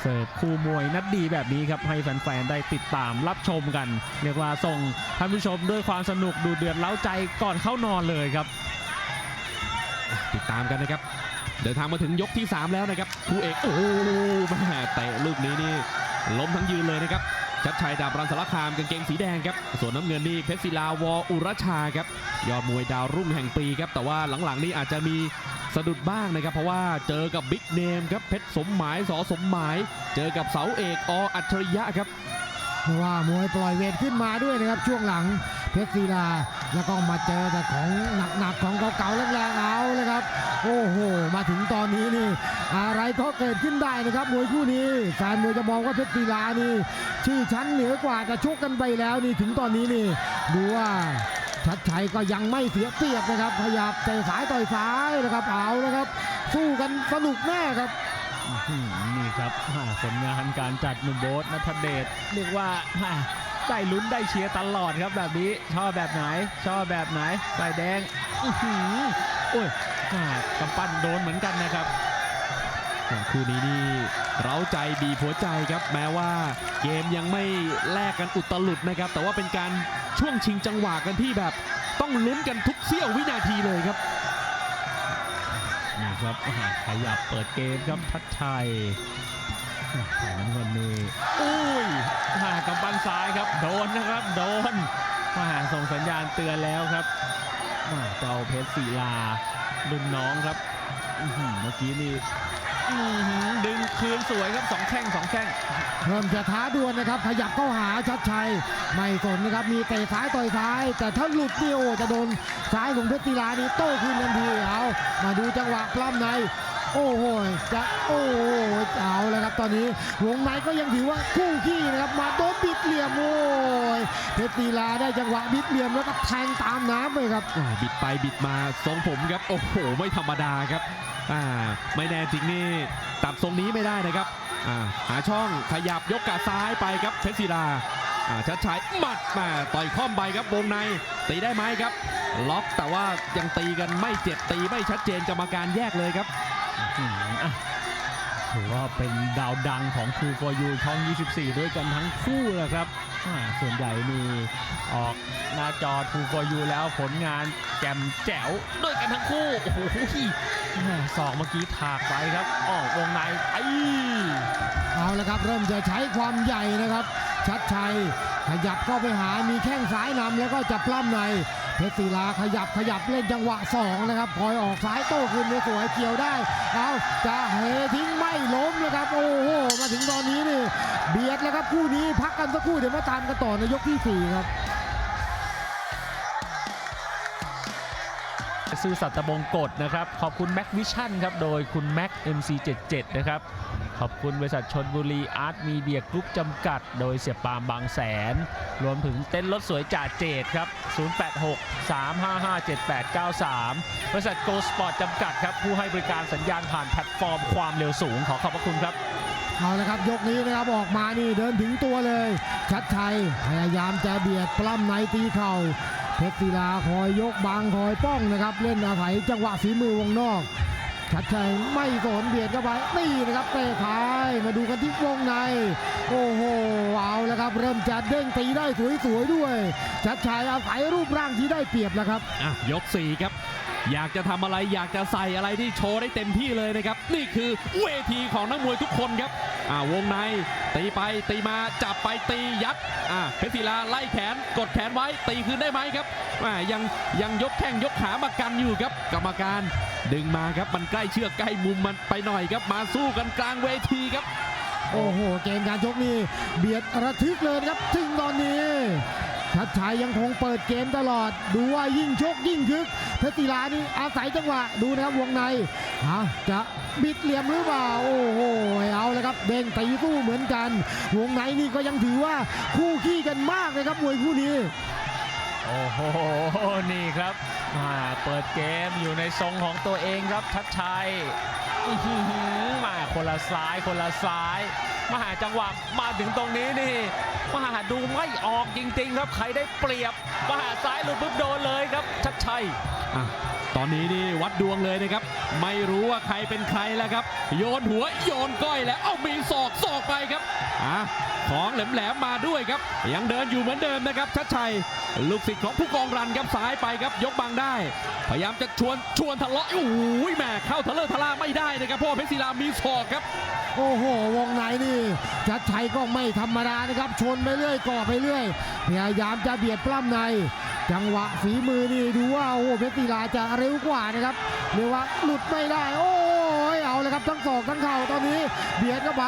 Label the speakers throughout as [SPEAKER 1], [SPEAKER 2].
[SPEAKER 1] เสิร์ฟคู่มวยนัดดีแบบนี้ครับให้แฟนๆได้ติดตามรับชมกัน เรียกว่าส่งท่านผู้ชมด้วยความสนุกดูเดือดเล้าใจก่อนเข้านอนเลยครับ
[SPEAKER 2] ติดตามกันนะครับเดินทางมาถึงยกที่ 3 แล้วนะครับคู่เอกโอ้แม่เตะลูกนี้นี่ล้มทั้งยืนเลยนะครับชัดชัยดาบรันสารคามกางเกงสีแดงครับส่วนน้ำเงินนี่เพชรศิลาวออุรชาครับยอดมวยดาวรุ่งแห่งปีครับแต่ว่าหลังๆนี่อาจจะมี สะดุดบ้างนะครับ เพราะว่าเจอกับบิ๊กเนมครับเพชรสมหมายสอสมหมาย เจอกับเสาเอกออัจฉริยะครับ
[SPEAKER 3] เพราะว่ามวยปล่อยเวทขึ้นมาด้วยนะครับ ช่วงหลังเพชรศิลาแล้วก็มาเจอแต่ของหนักๆของเก่าๆแรงๆเอาเลยครับ โอ้โห มาถึงตอนนี้นี่ อะไรก็เกิดขึ้นได้นะครับมวยคู่นี้แฟนมวยจะมองว่าเพชรศิลานี่ ชื่อชั้นเหนือกว่าจะชกกันไปแล้วนี่ถึงตอนนี้นี่ดูว่า ชัดชัยก็ยังไม่เสียเปรียบนะครับขยับเตะสายต่อยซ้ายนะครับเอาเลยครับ สู้กันสนุกแน่ครับ
[SPEAKER 1] นี่ครับผลงานการจัดหนุ่มโบ๊ทนัทเดชเรียกว่าได้ลุ้นได้เชียร์ตลอดครับแบบนี้ชอบแบบไหน ชอบแบบไหนฝ่ายแดงอื้อหือโอ้ยกำปั้นโดนเหมือนกันนะครับ
[SPEAKER 2] คู่นี้นี่เร้าใจบีหัวใจครับ แม้ว่าเกมยังไม่แลกกันอุตลุดนะครับ แต่ว่าเป็นการช่วงชิงจังหวะกันที่แบบต้องลุ้นกันทุกเสี้ยววินาทีเลยครับ
[SPEAKER 1] นี่ครับขยับเปิดเกมครับทัดชัยอ่าฝ่ายน้ำเงินนี่อุ้ยอ่ากำปั้นซ้ายครับ โดนนะครับโดนอ่าส่งสัญญาณเตือนแล้วครับอ่าเจ้าเพชรศิลารุ่นน้องครับอือหือเมื่อกี้นี่ อื้อหือดึงคืนสวยครับสองแข้งสองแข้ง
[SPEAKER 3] เริ่มจะท้าดวลนะครับ ขยับเข้าหาชัดชัย ไม่สนนะครับ มีเตะซ้ายต่อยซ้าย แต่ถ้าหลุดนี่โอจะโดนซ้ายของเพชรศิลานี่โต้คืนทันทีเอามาดูจังหวะปล้ำใน โอ้โหจะโอ้โหเอาแล้วครับตอนนี้วงในก็ยังถือว่าคู่ขี้นะครับมาโดนบิดเหลี่ยมโอ้ยเพชรศิลาได้จังหวะบิดเหลี่ยมแล้วก็แทงตามน้ำไปครับ
[SPEAKER 2] บิดไปบิดมาทรงผมครับโอ้โหไม่ธรรมดาครับอ่าไม่แน่จริงนี่ตัดทรงนี้ไม่ได้นะครับอ่าหาช่องขยับยกกาซ้ายไปครับเพชรศิลาอ่าชัดชัยหมัดมาต่อยข้อมไปครับวงในตีได้ไหมครับ ล็อกแต่ว่ายังตีกันไม่เจ็บตีไม่ชัดเจนกรรมการแยกเลยครับ
[SPEAKER 1] ถือว่าเป็นดาวดังของ True for You ช่อง 24 ด้วยกันทั้งคู่แหละครับ ส่วนใหญ่มีออกหน้าจอ True for You แล้วผลงานแจมแจ๋วด้วยกันทั้งคู่ โอ้โหแม่สองเมื่อกี้ถากไปครับออกวงในไอ
[SPEAKER 3] เอาละครับ เริ่มจะใช้ความใหญ่นะครับ ชัดชัยขยับเข้าไปหามีแข้งซ้ายนำแล้วก็จะปล้ำใน เพชรศิลาขยับขยับเล่นจังหวะสองนะครับคอยออกซ้ายโต้คืนสวยเกี่ยวได้เอาจะเฮทิ้งไม่ล้มนะครับโอ้โหมาถึงตอนนี้นี่เบียดแล้วครับคู่นี้พักกันสักครู่เดี๋ยวมาตามกันต่อในยกที่สี่ครับ
[SPEAKER 1] ซื่อสัตย์ตะบงกฎนะครับ ขอบคุณ Mac Vision ครับ โดยคุณ Mac MC77 นะครับ ขอบคุณบริษัทชนบุรีอาร์ตมีเดียกรุ๊ปจำกัด โดยเสียปามบางแสน รวมถึงเต้นรถสวยจ่าเจดครับ 086 355 7893 บริษัท Go Sport จำกัดครับ ผู้ให้บริการสัญญาณผ่านแพลตฟอร์มความเร็วสูง ขอขอบพระคุณครับ
[SPEAKER 3] เอาละครับ ยกนี้นะครับออกมานี่เดินถึงตัวเลย ชัดชัยพยายามจะเบียดปล้ำในตีเข่าเพชรศิลาคอยยกบางคอยป้องนะครับ เล่นอาศัยจังหวะฝีมือวงนอก ชัดชัยไม่สนเบียดเข้าไปนี่นะครับเตะท้ายมาดูกันที่วงใน โอ้โหเอาแล้วครับ เริ่มจะเด้งตีได้สวยๆด้วย ชัดชัยอาศัยรูปร่างที่ได้เปรียบแล้วครับ
[SPEAKER 2] อะยก4ครับ อยากจะทำอะไรอยากจะใส่อะไรที่โชว์ได้เต็มที่เลยนะครับ นี่คือเวทีของนักมวยทุกคนครับอ่าวงในตีไปตีมาจับไปตียัดอ่าเพชรศิลาไล่แขนกดแขนไว้ตีคืนได้ไหมครับอ่ายังยังยกแข้งยกขามากันอยู่ครับกรรมการ ดึงมาครับมันใกล้เชือกใกล้มุมมันไปหน่อยครับมาสู้กันกลางเวทีครับ
[SPEAKER 3] โอ้โห เกมการชกนี่เบียดระทึกเลยครับถึงตอนนี้ชัดชัยยังคงเปิดเกมตลอด ดูว่ายิ่งชกยิ่งคึกเพชรศิลานี่อาศัยจังหวะดูนะครับวงในอะจะบิดเหลี่ยมหรือเปล่าโอ้โหเอาเลยครับเด้งตีสู้เหมือนกัน วงในนี่ก็ยังถือว่าคู่ขี้กันมากเลยครับมวยคู่นี้
[SPEAKER 1] โอ้โห นี่ครับอ่าเปิดเกมอยู่ในทรงของตัวเองครับทัดชัยอื้อหือมาคนละซ้ายคนละซ้ายมาหาจังหวะมาถึงตรงนี้นี่มาหาดูไม่ออกจริง ๆ ครับใครได้เปรียบมาหาซ้ายหลุดปุ๊บโดนเลยครับ ชัดชัย
[SPEAKER 2] อะตอนนี้นี่วัดดวงเลยนะครับ ไม่รู้ว่าใครเป็นใครแล้วครับ โยนหัวโยนก้อยแล้ว เอามีศอกศอกไปครับอะ ของแหลมๆมาด้วยครับ ยังเดินอยู่เหมือนเดิมนะครับชัดชัย ลูกศิษย์ของผู้กองรันครับซ้ายไปครับยกบังได้ พยายามจะชวนชวนทะเลาะโอ้โหแม่เข้าทะเลาะทะล่าไม่ได้นะครับเพราะเพชรศิลามีศอกครับ
[SPEAKER 3] โอ้โห วงในนี่ชัดชัยก็ไม่ธรรมดานะครับชนไปเรื่อยก่อไปเรื่อยพยายามจะเบียดปล้ำใน จังหวะฝีมือนี่ดูว่าโอ้เพชรศิลาจะเร็วกว่านะครับเรียกว่าหลุดไม่ได้โอ้ ครับทั้งศอกทั้งเข่าตอนนี้เบียดเข้าไป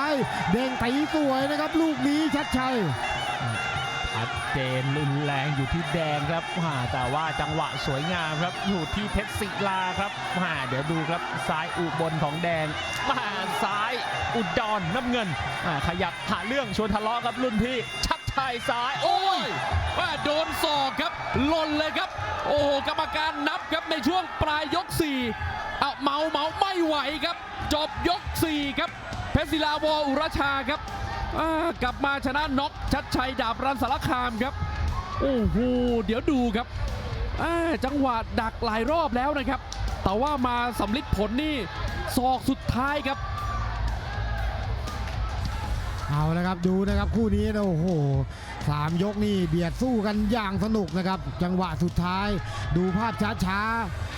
[SPEAKER 3] เด้งตีสวยนะครับ ลูกนี้ชัดชัย
[SPEAKER 1] ชัดเจนรุนแรงอยู่ที่แดงครับอ่าแต่ว่าจังหวะสวยงามครับอยู่ที่เพชรศิลาครับอ่าเดี๋ยวดูครับซ้ายอุบลของแดงมาซ้ายอุดรน้ำเงินขยับหาเรื่องชวนทะเลาะครับรุ่นพี่ชักชายซ้ายโอ้ย
[SPEAKER 2] ว่าโดนศอกครับหล่นเลยครับ โอ้โหกรรมการนับครับในช่วงปลายยก4เอาเมาเมาไม่ไหวครับ จบยก 4 ครับ เพชรศิลาวออุรชาครับกลับมาชนะน็อกชัดชัยดาบรันสารคามครับโอ้โหเดี๋ยวดูครับจังหวะดักหลายรอบแล้วนะครับ แต่ว่ามาสำลิดผลนี่ศอกสุดท้ายครับ
[SPEAKER 3] เอาละครับดูนะครับคู่นี้นะโอ้โหสามยกนี่เบียดสู้กันอย่างสนุกนะครับ จังหวะสุดท้ายดูภาพช้าๆ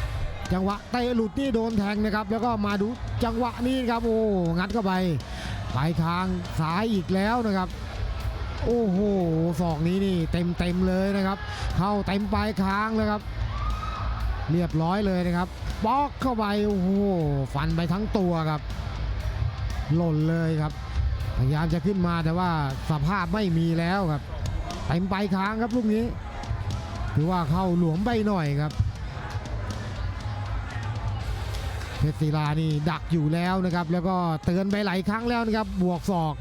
[SPEAKER 3] จังหวะเตะหลุดนี่โดนแทงนะครับ แล้วก็มาดูจังหวะนี้ครับโอ้งัดเข้าไปปลายคางซ้ายอีกแล้วนะครับ โอ้โหศอกนี้นี่เต็มเต็มเลยนะครับ เข้าเต็มปลายคางเลยครับ เรียบร้อยเลยนะครับบล็อกเข้าไปโอ้โหฟันไปทั้งตัวครับ หล่นเลยครับ พยายามจะขึ้นมาแต่ว่าสภาพไม่มีแล้วครับเต็มไปค้างครับลูกนี้ถือว่าเข้าหลวมไปหน่อยครับ เพชรศิลานี่ดักอยู่แล้วนะครับ แล้วก็เตือนไปหลายครั้งแล้วนะครับบวกศอก